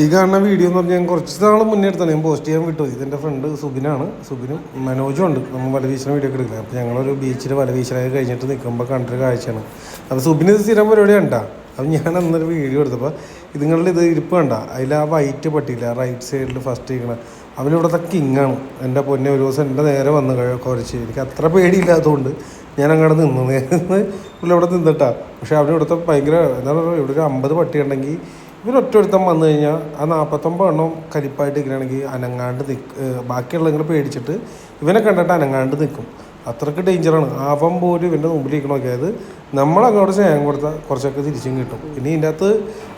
ഈ കാണുന്ന വീഡിയോ എന്ന് പറഞ്ഞാൽ ഞാൻ കുറച്ച് നാൾ മുന്നേ എടുത്താണ് ഞാൻ പോസ്റ്റ് ചെയ്യാൻ വിട്ടു. ഇതെന്റെ ഫ്രണ്ട് സുബിനാണ്. സുബിനും മനോജും ഉണ്ട്. നമ്മൾ വലവീശന വീഡിയോ ഒക്കെ എടുക്കുന്നത്. അപ്പോൾ ഞങ്ങളൊരു ബീച്ചിൽ വലവീശനൊക്കെ കഴിഞ്ഞിട്ട് നിൽക്കുമ്പോൾ കണ്ടൊരു കാഴ്ചയാണ്. അപ്പോൾ സുബിന് സ്ഥിരം പരിപാടി കണ്ടാ. അപ്പം ഞാൻ അന്നൊരു വീഡിയോ എടുത്തപ്പോൾ ഇതുങ്ങളിൽ ഇത് ഇരിപ്പ് കണ്ട. അതിൽ ആ വൈറ്റ് പട്ടിയില്ല? റൈറ്റ് സൈഡിൽ ഫസ്റ്റ് ഇരിക്കണം. അവനിവിടുത്തെ കിങ്ങാണ് എന്റെ പൊന്നെ ഒരു ദിവസം എന്റെ നേരെ വന്ന് കുറച്ച്. എനിക്ക് അത്ര പേടിയില്ലാത്തതുകൊണ്ട് ഞാൻ അങ്ങോട്ട് നിന്നു. നേരെ പുള്ളി അവിടെ നിന്നിട്ടാ. പക്ഷേ അവിടെ ഇവിടുത്തെ ഭയങ്കര എന്താ പറയുക ഇവിടെ ഒരു അമ്പത് പട്ടി ഉണ്ടെങ്കിൽ ഇവർ ഒറ്റൊരുത്തം വന്നു കഴിഞ്ഞാൽ ആ നാൽപ്പത്തൊമ്പത് എണ്ണം കരിപ്പായിട്ട് ഇരിക്കണമെങ്കിൽ അനങ്ങാണ്ട് നിൽക്ക് ബാക്കിയുള്ള പേടിച്ചിട്ട് ഇവനെ കണ്ടിട്ട് അനങ്ങാണ്ട് നിൽക്കും. അത്രയ്ക്ക് ഡേഞ്ചറാണ്. അവൻ പോലും ഇവന്റെ മുമ്പിൽ ഇരിക്കണ നോക്കിയത് നമ്മളങ്ങോട്ട് സ്നേഹം കൊടുത്താൽ കുറച്ചൊക്കെ തിരിച്ചും കിട്ടും. ഇനി ഇതിന്റെ അകത്ത്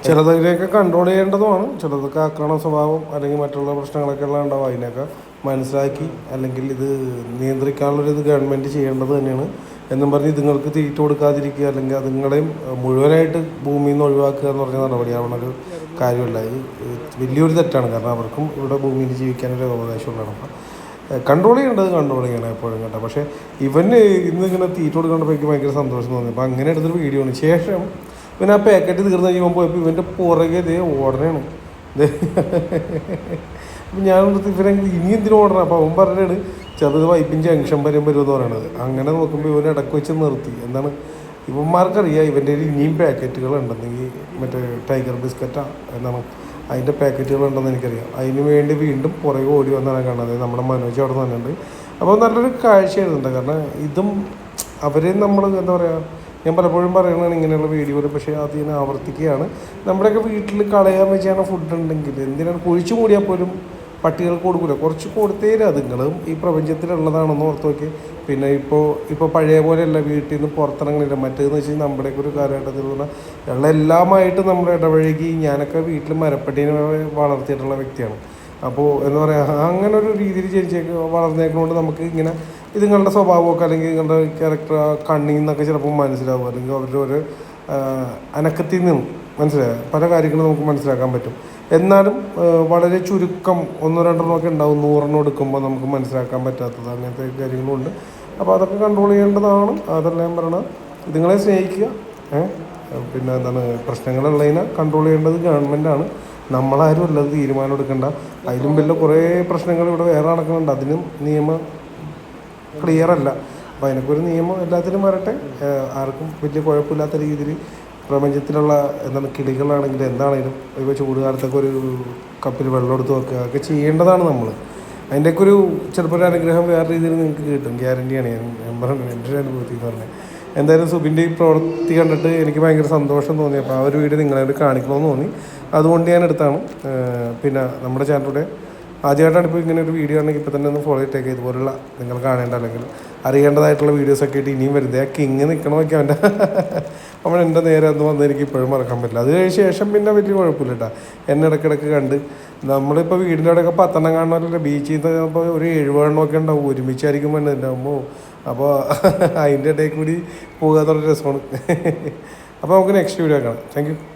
ചിലതിനെയൊക്കെ കൺട്രോൾ ചെയ്യേണ്ടതുമാണ്. ചിലതൊക്കെ ആക്രമണ സ്വഭാവം അല്ലെങ്കിൽ മറ്റുള്ള പ്രശ്നങ്ങളൊക്കെ ഉള്ള ഉണ്ടാവും. അതിനൊക്കെ മനസ്സിലാക്കി അല്ലെങ്കിൽ ഇത് നിയന്ത്രിക്കാനുള്ളൊരു ഇത് ഗവൺമെന്റ് ചെയ്യേണ്ടത് തന്നെയാണ്. എന്നും പറഞ്ഞ് ഇതുങ്ങൾക്ക് തീറ്റ കൊടുക്കാതിരിക്കുക അല്ലെങ്കിൽ അതുങ്ങളെയും മുഴുവനായിട്ട് ഭൂമിയിൽ നിന്ന് ഒഴിവാക്കുക എന്ന് പറഞ്ഞ നടപടിയാവണ ഒരു കാര്യമല്ല. ഇത് വലിയൊരു തെറ്റാണ്. കാരണം അവർക്കും ഇവിടെ ഭൂമിയിൽ ജീവിക്കാനൊരു അവകാശമുള്ളതാണ്. അപ്പം കൺട്രോൾ ചെയ്യേണ്ടത് കൺട്രോൾ ചെയ്യണം എപ്പോഴും കേട്ടോ. പക്ഷേ ഇവന് ഇന്ന് ഇങ്ങനെ തീറ്റ കൊടുക്കേണ്ടപ്പോൾ എനിക്ക് ഭയങ്കര സന്തോഷം തോന്നി. അപ്പോൾ അങ്ങനെ എടുത്തൊരു വീഡിയോ ആണ്. ശേഷം ഇവൻ ആ പാക്കറ്റ് തീർന്നു കഴിയുമ്പോൾ പോയപ്പോൾ ഇവന്റെ പുറകെ ഇതേ ഓടനാണ്. അപ്പം ഞാൻ ഇവനെ ഇനി എന്തിനും ഓടണം അപ്പോൾ അവൻ പറഞ്ഞാണ് ചെറുത് വൈപ്പിൻ ജംഗ്ഷൻ വരും വരുമെന്ന് പറയണത്. അങ്ങനെ നോക്കുമ്പോൾ ഇവൻ ഇടയ്ക്ക് വെച്ച് നിർത്തി. എന്താണ്? ഇവന്മാർക്കറിയാം ഇവന്റെ ഇനിയും പാക്കറ്റുകൾ ഉണ്ടെന്നെങ്കിൽ മറ്റേ ടൈഗർ ബിസ്ക്കറ്റാ എന്താണ്? അതിന്റെ പാക്കറ്റുകൾ ഉണ്ടെന്ന് എനിക്കറിയാം. അതിന് വേണ്ടി വീണ്ടും പുറകെ ഓടി വന്നാണ് കാണുന്നത്. നമ്മുടെ മനോജ് അവിടെ നിന്നുണ്ട് അപ്പോൾ നല്ലൊരു കാഴ്ചയായിരുന്നു. കാരണം ഇതും അവരെയും നമ്മൾ എന്താ പറയുക ഞാൻ പലപ്പോഴും പറയണതാണ് ഇങ്ങനെയുള്ള വീഡിയോകൾ പക്ഷേ അത് ആവർത്തിക്കുകയാണ്. നമ്മുടെയൊക്കെ വീട്ടിൽ കളയാൻ വെച്ചാണ് ഫുഡ് ഉണ്ടെങ്കിൽ എന്തിനാണ്? കുഴിച്ചു മൂടിയാൽ പോലും പട്ടികൾക്ക് കൊടുക്കില്ല കുറച്ച് കൊടുത്തേര് അതുങ്ങളും ഈ പ്രപഞ്ചത്തിലുള്ളതാണെന്ന് ഓർത്ത് നോക്കി പിന്നെ ഇപ്പോൾ ഇപ്പോൾ പഴയ പോലെയല്ല വീട്ടിൽ നിന്ന് പുറത്തിറങ്ങണില്ല. മറ്റേതെന്ന് വെച്ചാൽ നമ്മുടെയൊക്കെ ഒരു കാലഘട്ടത്തിൽ പറഞ്ഞാൽ ഉള്ള എല്ലാമായിട്ട് നമ്മുടെ ഇടപഴകി ഞാനൊക്കെ വീട്ടിൽ മരപ്പട്ടീനെ വളർത്തിയിട്ടുള്ള വ്യക്തിയാണ്. അപ്പോൾ എന്താ പറയുക അങ്ങനെ ഒരു രീതിയിൽ ജനിച്ചേക്ക് വളർന്നേക്കുന്നതുകൊണ്ട് നമുക്ക് ഇങ്ങനെ ഇതുങ്ങളുടെ സ്വഭാവമൊക്കെ അല്ലെങ്കിൽ നിങ്ങളുടെ ക്യാരക്ടർ കണ്ണിൽ നിന്നൊക്കെ ചിലപ്പോൾ മനസ്സിലാവും. അല്ലെങ്കിൽ അവരുടെ ഒരു അനക്കത്തിൽ നിന്നും മനസ്സിലായ പല കാര്യങ്ങളും നമുക്ക് മനസ്സിലാക്കാൻ പറ്റും. എന്നാലും വളരെ ചുരുക്കം ഒന്നോ രണ്ടെണ്ണമൊക്കെ ഉണ്ടാവും നൂറെണ്ണം എടുക്കുമ്പോൾ നമുക്ക് മനസ്സിലാക്കാൻ പറ്റാത്തത് അങ്ങനത്തെ കാര്യങ്ങളുണ്ട്. അപ്പോൾ അതൊക്കെ കൺട്രോൾ ചെയ്യേണ്ടതാണ്. അതെല്ലാം ഞാൻ പറയണത് ഇതുങ്ങളെ സ്നേഹിക്കുക പിന്നെ എന്താണ് പ്രശ്നങ്ങളുള്ളതിനെ കൺട്രോൾ ചെയ്യേണ്ടത് ഗവൺമെന്റാണ് നമ്മളാരും അല്ലത് തീരുമാനം എടുക്കേണ്ട. അതിലും വലിയ കുറേ പ്രശ്നങ്ങൾ ഇവിടെ വേറെ നടക്കുന്നുണ്ട്. അതിനും നിയമം ക്ലിയർ അല്ല. അപ്പോൾ അതിനൊക്കെ ഒരു നിയമം എല്ലാത്തിനും വരട്ടെ. ആർക്കും വലിയ കുഴപ്പമില്ലാത്ത രീതിയിൽ പ്രപഞ്ചത്തിലുള്ള എന്താണ് കിളികളാണെങ്കിലും എന്താണെങ്കിലും ഇപ്പോൾ ചൂടുകാലത്തൊക്കെ ഒരു കപ്പിൽ വെള്ളം എടുത്ത് വെക്കുക ഒക്കെ ചെയ്യേണ്ടതാണ് നമ്മൾ അതിന്റെയൊക്കെ ഒരു ചിലപ്പോൾ ഒരു അനുഗ്രഹം വേറെ രീതിയിൽ നിങ്ങൾക്ക് കിട്ടും. ഗ്യാരണ്ടിയാണ് ഞാൻ ഞാൻ പറഞ്ഞത് എന്റെ ഒരു അനുഭവത്തിൽ പറഞ്ഞത് എന്തായാലും സുബിന്റെ ഈ പ്രവൃത്തി കണ്ടിട്ട് എനിക്ക് ഭയങ്കര സന്തോഷം തോന്നി. അപ്പോൾ ആ ഒരു വീഡിയോ നിങ്ങളെ കാണിക്കണമെന്ന് തോന്നി. അതുകൊണ്ട് ഞാൻ എടുത്താണ്. പിന്നെ നമ്മുടെ ചാനലിലൂടെ ആദ്യമായിട്ടാണ് ഇപ്പോൾ ഇങ്ങനെ ഒരു വീഡിയോ ആണെങ്കിൽ ഇപ്പോൾ തന്നെ ഒന്ന് ഫോളോ ഇട്ടേക്ക് ഇതുപോലുള്ള നിങ്ങൾ കാണേണ്ട അല്ലെങ്കിൽ അറിയേണ്ടതായിട്ടുള്ള വീഡിയോസൊക്കെ ആയിട്ട് ഇനിയും വരുന്നത് ആ കിങ് നിൽക്കണമൊക്കെ അവന്റെ അവൻ എന്റെ നേരെ അന്ന് വന്ന് എനിക്ക് ഇപ്പോഴും മറക്കാൻ പറ്റില്ല. അത് കഴിഞ്ഞ ശേഷം പിന്നെ വലിയ കുഴപ്പമില്ല കേട്ടോ എന്നെ ഇടയ്ക്കിടയ്ക്ക് കണ്ട്. നമ്മളിപ്പോൾ വീടിന്റെ അവിടെയൊക്കെ പത്തെണ്ണം കാണണമല്ലോ. ബീച്ചിൽ നിന്ന് ഇപ്പോൾ ഒരു എഴുപതെണ്ണമൊക്കെ ഉണ്ടാവും. ഒരുമിച്ചായിരിക്കും വേണ്ടത്. അമ്മോ. അപ്പോൾ അതിന്റെ ഇടയിൽ കൂടി പോകാത്തൊരു രസമാണ്. അപ്പോൾ നമുക്ക് നെക്സ്റ്റ് വീഡിയോ കാണാം. താങ്ക്